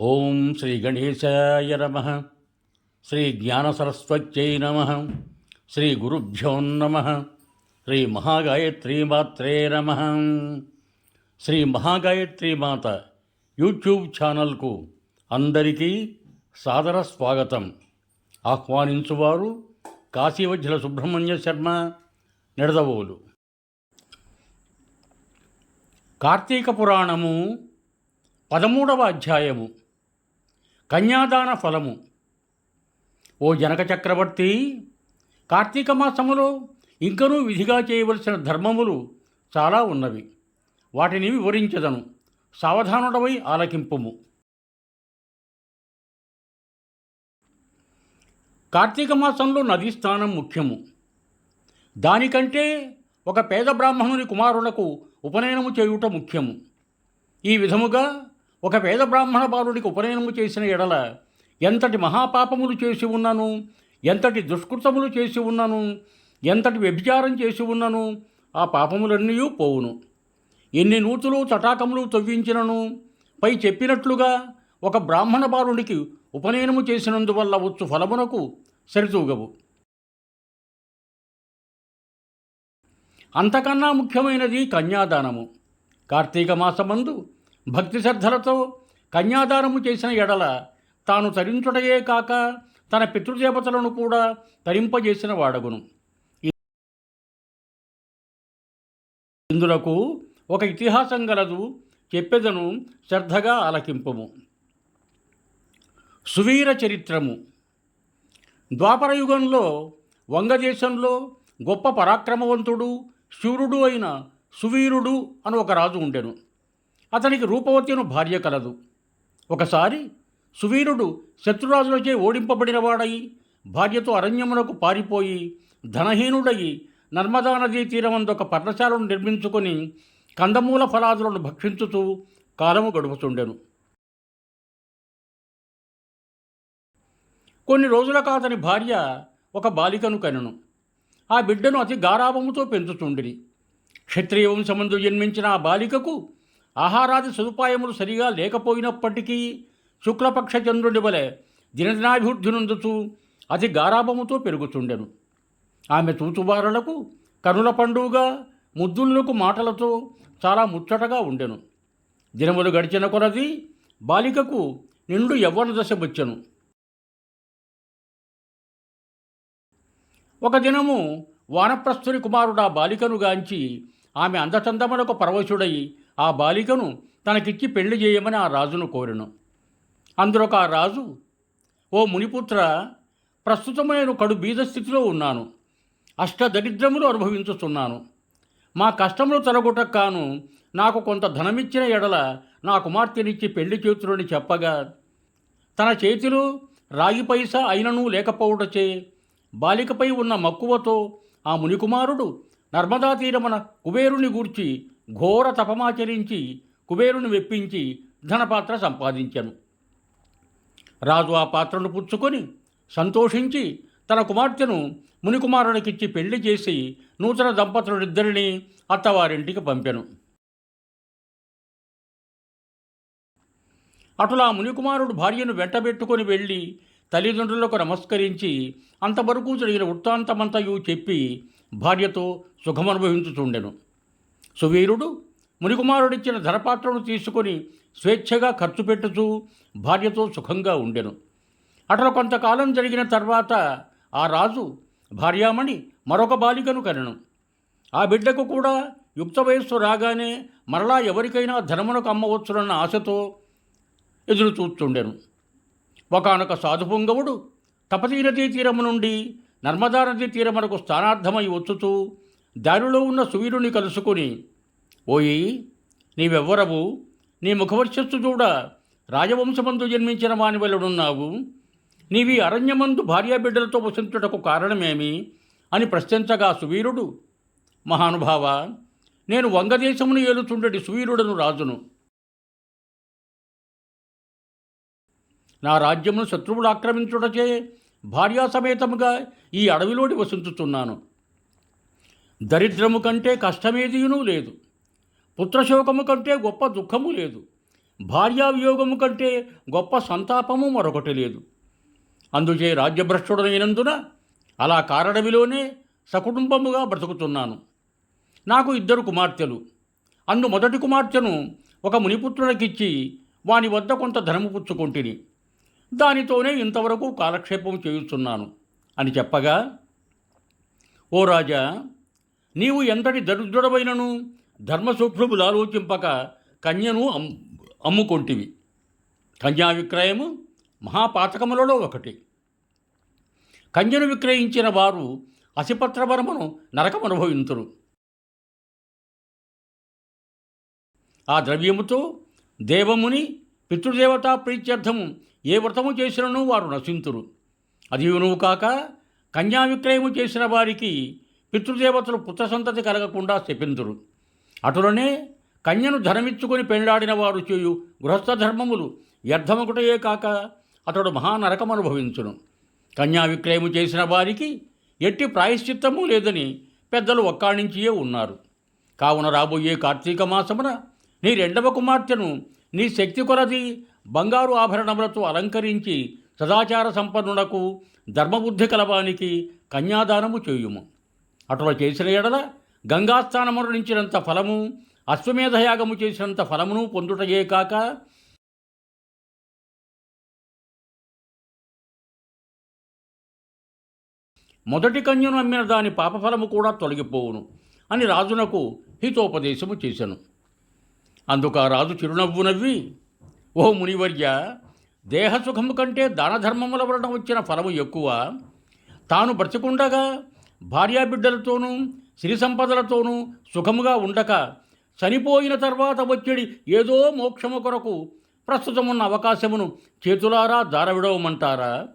ఓం శ్రీ గణేశాయ నమ. శ్రీ జ్ఞానసరస్వత్యై నమ. శ్రీ గురుభ్యో నమ. శ్రీ మహాగాయత్రీమాత్రే నమ. శ్రీ మహాగాయత్రీమాత యూట్యూబ్ ఛానల్కు అందరికీ సాదర స్వాగతం. ఆహ్వానించువారు కాశీవజ్జల సుబ్రహ్మణ్య శర్మ నిడదవోలు. కార్తీక పురాణము పదమూడవ అధ్యాయము. కన్యాదాన ఫలము. ఓ జనక చక్రవర్తి కార్తీక మాసములో ఇంకనూ విధిగా చేయవలసిన ధర్మములు చాలా ఉన్నవి. వాటిని వివరించదను. సావధానుడవై ఆలకింపుము. కార్తీక మాసంలో నదీ స్నానం ముఖ్యము. దానికంటే ఒక పేద బ్రాహ్మణుని కుమారులకు ఉపనయనము చేయుట ముఖ్యము. ఈ విధముగా ఒక పేద బ్రాహ్మణ బాలుడికి ఉపనయనము చేసిన ఎడల ఎంతటి మహాపాపములు చేసి ఉన్నాను ఎంతటి దుష్కృతములు చేసి ఉన్నాను ఎంతటి వ్యభిచారం చేసి ఉన్నాను ఆ పాపములన్నీ పోవును. ఎన్ని నూతులు తటాకములు తవ్వించినను పై చెప్పినట్లుగా ఒక బ్రాహ్మణ బాలుడికి ఉపనయనము చేసినందువల్ల వచ్చు ఫలమునకు సరితూగవు అంతకన్నా ముఖ్యమైనది కన్యాదానము. కార్తీక మాసమందు భక్తి శ్రద్ధలతో కన్యాదానము చేసిన ఎడల తాను తరించుటయే కాక తన పితృదేవతలను కూడా తరింపజేసిన వాడగును. ఇందులకు ఒక ఇతిహాసం గలదు చెప్పెదను శ్రద్ధగా ఆలకింపము. సువీర చరిత్రము. ద్వాపరయుగంలో వంగదేశంలో గొప్ప పరాక్రమవంతుడు శూరుడు అయిన సువీరుడు అని ఒక రాజు ఉండెను. అతనికి రూపవతిను భార్య కలదు. ఒకసారి సువీరుడు శత్రురాజులచే ఓడింపబడినవాడై భార్యతో అరణ్యమునకు పారిపోయి ధనహీనుడయి నర్మదా నదీ తీరమందొక పర్ణశాలను నిర్మించుకొని కందమూల ఫలాదులను భక్షించుతూ కాలము గడుపుతుండెను. కొన్ని రోజులకు అతని భార్య ఒక బాలికను కనెను. ఆ బిడ్డను అతి గారాభముతో పెంచుతుండిరి. క్షత్రియ వంశమందు జన్మించిన ఆ బాలికకు ఆహారాది సదుపాయములు సరిగా లేకపోయినప్పటికీ శుక్లపక్ష చంద్రుడి వలె దినదినాభివృద్ధి నందుతూ అతి గారాభముతో పెరుగుతుండెను ఆమె తూతుబారులకు కనుల పండుగ ముద్దులకు మాటలతో చాలా ముచ్చటగా ఉండెను. దినములు గడిచిన కొలది బాలికకు నిండు యవ్వన దశ వచ్చెను ఒక దినము వానప్రస్థుని కుమారుడా ఆ బాలికను గాంచి ఆమె అందచందములకు పరవశుడై ఆ బాలికను తనకిచ్చి పెళ్ళి చేయమని ఆ రాజును కోరెను. అందులోక ఆ రాజు ఓ మునిపుత్ర ప్రస్తుతం నేను కడు బీద స్థితిలో ఉన్నాను. అష్టదరిద్రములు అనుభవించుతున్నాను మా కష్టములు తొలగొట్టకు కాను నాకు కొంత ధనమిచ్చిన ఎడల నా కుమార్తెనిచ్చి పెళ్ళి చేతులని చెప్పగా తన చేతిలో రాగి పైసా అయినను లేకపోవటచే బాలికపై ఉన్న మక్కువతో ఆ మునికుమారుడు నర్మదా తీరమున కుబేరుని గూర్చి ఘోర తపమాచరించి కుబేరుని వెప్పించి ధనపాత్ర సంపాదించాను. రాజు ఆ పాత్రను పుచ్చుకొని సంతోషించి తన కుమార్తెను మునికుమారుడికిచ్చి పెళ్ళి చేసి నూతన దంపతులిద్దరిని అత్తవారింటికి పంపాను. అటులా మునికుమారుడు భార్యను వెంటబెట్టుకొని వెళ్ళి తల్లిదండ్రులకు నమస్కరించి అంతవరకు జరిగిన వృత్తాంతమంతయు చెప్పి భార్యతో సుఖమనుభవించుతుండెను సువీరుడు మునికుమారుడిచ్చిన ధనపాత్రను తీసుకొని స్వేచ్ఛగా ఖర్చు పెట్టుచూ భార్యతో సుఖంగా ఉండెను. అట్లా కొంతకాలం జరిగిన తర్వాత ఆ రాజు భార్యామణి మరొక బాలికను కనెను. ఆ బిడ్డకు కూడా యుక్త వయస్సు రాగానే మరలా ఎవరికైనా ధనమునకు అమ్మవచ్చునన్న ఆశతో ఎదురు చూస్తుండెను. ఒకనొక సాధుపుంగవుడు తపతీ నదీ తీరము నుండి నర్మదా నదీ తీరమునకు స్థానార్థమై వచ్చుతూ దారిలో ఉన్న సువీరుని కలుసుకొని ఓయి నీవెవ్వరవు? నీ ముఖవర్చస్సు చూడ రాజవంశమందు జన్మించిన వాని వలడున్నావు నీవి అరణ్యమందు భార్యాబిడ్డలతో వసించుటకు కారణమేమి? అని ప్రశ్నించగా సువీరుడు మహానుభావ నేను వంగదేశమును ఏలుచుండటి సువీరుడను రాజును. నా రాజ్యమును శత్రువులు ఆక్రమించుటచే భార్యా సమేతముగా ఈ అడవిలోని వసించుతున్నాను దరిద్రము కంటే కష్టమేదీనూ లేదు. పుత్రశోకము కంటే గొప్ప దుఃఖము లేదు. భార్యావియోగము కంటే గొప్ప సంతాపము మరొకటి లేదు. అందుచే రాజ్యభ్రష్టుడైనందున అలా కారణమిలోనే సకుటుంబముగా బ్రతుకుతున్నాను. నాకు ఇద్దరు కుమార్తెలు. అందు మొదటి కుమార్తెను ఒక మునిపుత్రుడికిచ్చి వాని వద్ద కొంత ధనము పుచ్చుకొంటిని. దానితోనే ఇంతవరకు కాలక్షేపం చేయుచున్నాను అని చెప్పగా ఓ రాజా నీవు ఎంతటి దరిద్రుడమైనను ధర్మసూక్ష్ములు ఆలోచింపక కన్యను అమ్ముకొంటివి. కన్యా విక్రయము మహాపాతకములలో ఒకటి. కన్యను విక్రయించిన వారు అసిపత్రవరమును అనుభవించరు ఆ ద్రవ్యముతో దేవముని పితృదేవతా ప్రీత్యర్థము ఏ వ్రతము చేసినను వారు నశింతురు. అది నువ్వు కాక కన్యా విక్రయము చేసిన వారికి పితృదేవతలు పుత్ర సంతతి కలగకుండా శపింతురు. అటులనే కన్యను ధనమిచ్చుకొని పెళ్ళాడిన వారు చేయు గృహస్థ ధర్మములు వ్యర్థమొకటయే కాక అతడు మహానరకం అనుభవించును. కన్యా విక్రయము చేసిన వారికి ఎట్టి ప్రాయశ్చిత్తము లేదని పెద్దలు ఒక్కాణించియే ఉన్నారు. కావున రాబోయే కార్తీక మాసమున నీ రెండవ కుమార్తెను నీ శక్తి కొలది బంగారు ఆభరణములతో అలంకరించి సదాచార సంపన్నులకు ధర్మబుద్ధి కలవానికి కన్యాదానము చేయుము. అటులో చేసిన ఎడల గంగాస్థానమును నుంచినంత ఫలము అశ్వమేధయాగము చేసినంత ఫలమును పొందుటయే కాక మొదటి కన్యను అమ్మిన దాని పాపఫలము కూడా తొలగిపోవును అని రాజునకు హితోపదేశము చేశాను అందుకు ఆ రాజు చిరునవ్వు నవ్వి ఓ మునివర్య దేహసుఖము కంటే దానధర్మముల వలన వచ్చిన ఫలము ఎక్కువ తాను బ్రతికుండగా భార్యాబిడ్డలతోనూ సిరి సంపదలతోనూ సుఖముగా ఉండక చనిపోయిన తర్వాత వచ్చేడి ఏదో మోక్షము కొరకు ప్రస్తుతమున్న అవకాశమును చేతులారా దారవిడవమంటారా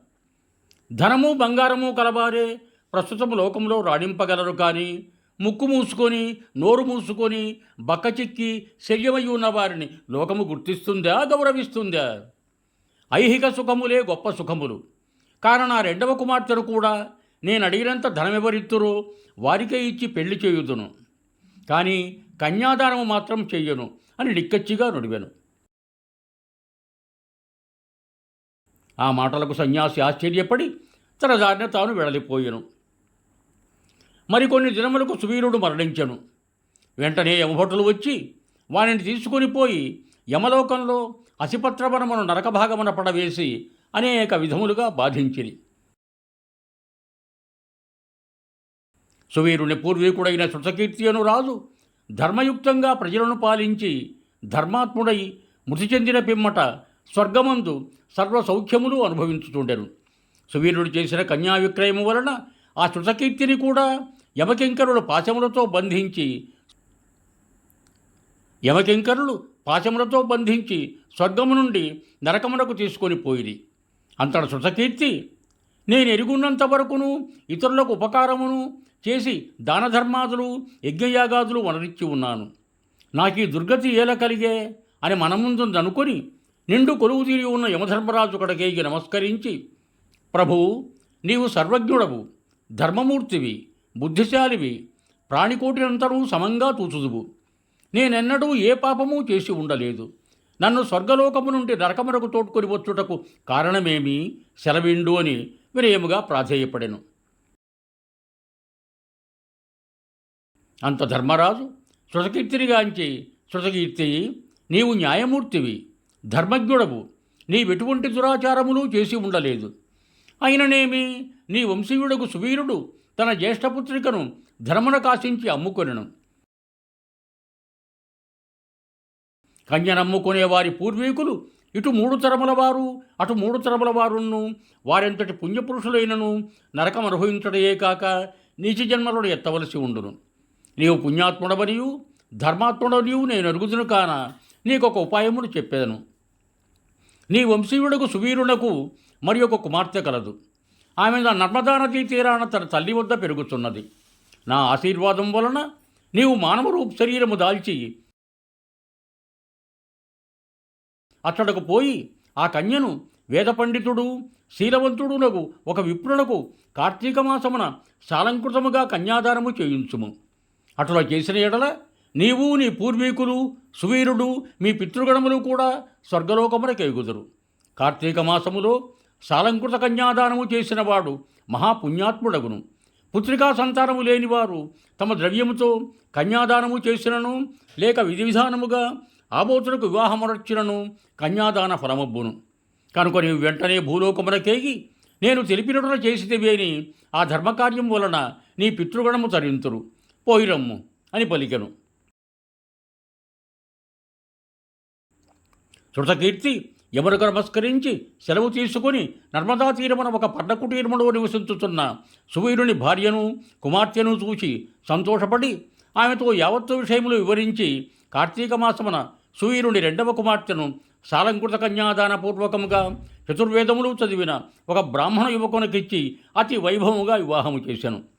ధనము బంగారము కలవారే ప్రస్తుతము లోకంలో రాణింపగలరు కానీ ముక్కు మూసుకొని నోరు మూసుకొని బక్కచిక్కి శల్యమై ఉన్న వారిని లోకము గుర్తిస్తుందా గౌరవిస్తుందా? ఐహిక సుఖములే గొప్ప సుఖములు. కారణ నా రెండవ కుమార్తెను కూడా నేను అడిగినంత ధనమెవరిత్తురో? వారికే ఇచ్చి పెళ్ళి చేయుదును. కానీ కన్యాదానము మాత్రం చెయ్యను అని నిక్కచ్చిగా నుడివెను ఆ మాటలకు సన్యాసి ఆశ్చర్యపడి తన దారిన తాను వెడలిపోయెను. మరికొన్ని దినములకు సువీరుడు మరణించెను. వెంటనే యమభటులు వచ్చి వానిని తీసుకొని పోయి యమలోకంలో అసిపత్రవనమును నరకభాగమున పడవేసి అనేక విధములుగా బాధించింది సువీరుని పూర్వీకుడైన శృతకీర్తి అను రాజు ధర్మయుక్తంగా ప్రజలను పాలించి ధర్మాత్ముడై మృతి చెందిన పిమ్మట స్వర్గమందు సర్వ సౌఖ్యములు అనుభవించుతుండెను సువీరుడు చేసిన కన్యా విక్రయము వలన ఆ శృతకీర్తిని కూడా యమకింకరులు పాశములతో బంధించి యమకింకరులు పాశములతో బంధించి స్వర్గము నుండి నరకమునకు తీసుకొని పోయింది అంతట శృతకీర్తి నేను ఎరుగున్నంత వరకును ఇతరులకు ఉపకారమును చేసి దానధర్మాదులు యజ్ఞయాగాదులు వనరిచ్చి ఉన్నాను. నాకు ఈ దుర్గతి ఏల కలిగే అని మనముందుందనుకొని నిండు కొలువు తీరి ఉన్న యమధర్మరాజు కడకేగి నమస్కరించి ప్రభువు నీవు సర్వజ్ఞుడవు ధర్మమూర్తివి బుద్ధిశాలివి ప్రాణికోటినంతరూ సమంగా తూచుదువు. నేనెన్నడూ ఏ పాపమూ చేసి ఉండలేదు. నన్ను స్వర్గలోకము నుండి నరకమునకు తోడ్కొని వచ్చుటకు కారణమేమి? సెలవిండు అని వినయముగా ప్రాధేయపడెను. అంత ధర్మరాజు శృతకీర్తినిగాంచి శృతకీర్తి నీవు న్యాయమూర్తివి ధర్మజ్ఞుడవు నీవెటువంటి దురాచారములు చేసి ఉండలేదు. అయిననేమి నీ వంశీయుడకు సువీరుడు తన జ్యేష్ఠపుత్రికను ధర్మన కాశించి అమ్ముకొనెను. కన్యనమ్ముకునే వారి పూర్వీకులు ఇటు మూడు తరముల వారు అటు మూడు తరముల వారును వారెంతటి పుణ్యపురుషులైనను నరకం అనుభవించడయే కాక నీచ జన్మలను ఎత్తవలసి ఉండును. నీవు పుణ్యాత్ముడవనియు ధర్మాత్ముడనియు నేను అరుగుదును కాన నీకొక ఉపాయమును చెప్పేదను. నీ వంశీయుడకు సువీరునకు మరి ఒక కుమార్తె కలదు. ఆమె నా నర్మదా నదీ తీరాన తన తల్లి వద్ద పెరుగుతున్నది. నా ఆశీర్వాదం వలన నీవు మానవ రూప శరీరము దాల్చి అతడకు పోయి ఆ కన్యను వేద పండితుడు శీలవంతుడునకు ఒక విప్రునకు కార్తీక మాసమున సాలంకృతముగా కన్యాదానము చేయించుము. అటులా చేసిన ఎడల నీవు నీ పూర్వీకులు సువీరుడు మీ పితృగణములు కూడా స్వర్గలోకమునకెగుదురు కార్తీక మాసములో సాలంకృత కన్యాదానము చేసినవాడు మహాపుణ్యాత్ముడగును. పుత్రికా సంతానము లేనివారు తమ ద్రవ్యముతో కన్యాదానము చేసినను లేక విధి విధానముగా ఆబోతులకు వివాహమునర్చినను కన్యాదాన ఫలమబ్బును. కనుక నీవు వెంటనే భూలోకమునకేగి నేను తెలిపినట్టున చేసి ఆ ధర్మకార్యం వలన నీ పితృగణము తరింతురు. పోయిరమ్ము అని పలికెను. శృతకీర్తి యమునకు నమస్కరించి సెలవు తీసుకుని నర్మదా తీరమున ఒక పర్ణకుటీరములో నివసించుతున్న సువీరుని భార్యను కుమార్తెను చూసి సంతోషపడి ఆమెతో యావత్తు విషయములు వివరించి కార్తీక మాసమున సువీరుని రెండవ కుమార్తెను సాలంకృత కన్యాదానపూర్వకముగా చతుర్వేదములు చదివిన ఒక బ్రాహ్మణ యువకునికిచ్చి అతి వైభవముగా వివాహము చేశాను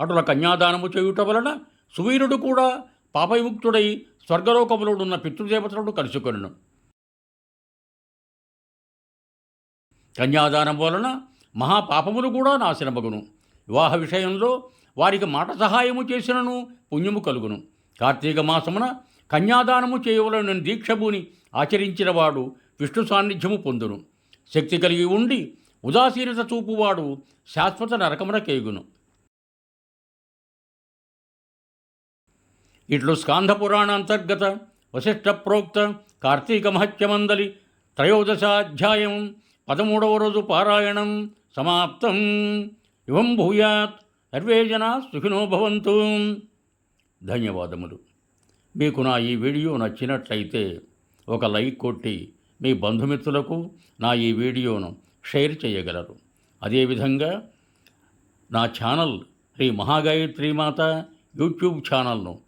అటుల కన్యాదానము చేయుట వలన సువీరుడు కూడా పాపవిముక్తుడై స్వర్గలోకములోనున్న పితృదేవతలను కలుసుకొనను. కన్యాదానం వలన మహాపాపములు కూడా నాశనమగును. వివాహ విషయంలో వారికి మాట సహాయము చేసినను పుణ్యము కలుగును. కార్తీక మాసమున కన్యాదానము చేయవలన దీక్షభూని ఆచరించినవాడు విష్ణు సాన్నిధ్యము పొందును. శక్తి కలిగి ఉండి ఉదాసీనత చూపువాడు శాశ్వత నరకమున కేగును ఇట్లు స్కాంధపురాణాంతర్గత అంతర్గత వశిష్ఠ ప్రోక్త కార్తీక మహత్యమందలి త్రయోదశాధ్యాయం పదమూడవ రోజు పారాయణం సమాప్తం. ఇవం భూయాత్ సర్వే జనా సుఖినో భవంతు. ధన్యవాదములు. మీకు నా ఈ వీడియో నచ్చినట్లయితే ఒక లైక్ కొట్టి మీ బంధుమిత్రులకు నా ఈ వీడియోను షేర్ చేయగలరు. అదేవిధంగా నా ఛానల్ శ్రీ మహాగాయత్రి మాత యూట్యూబ్ ఛానల్ను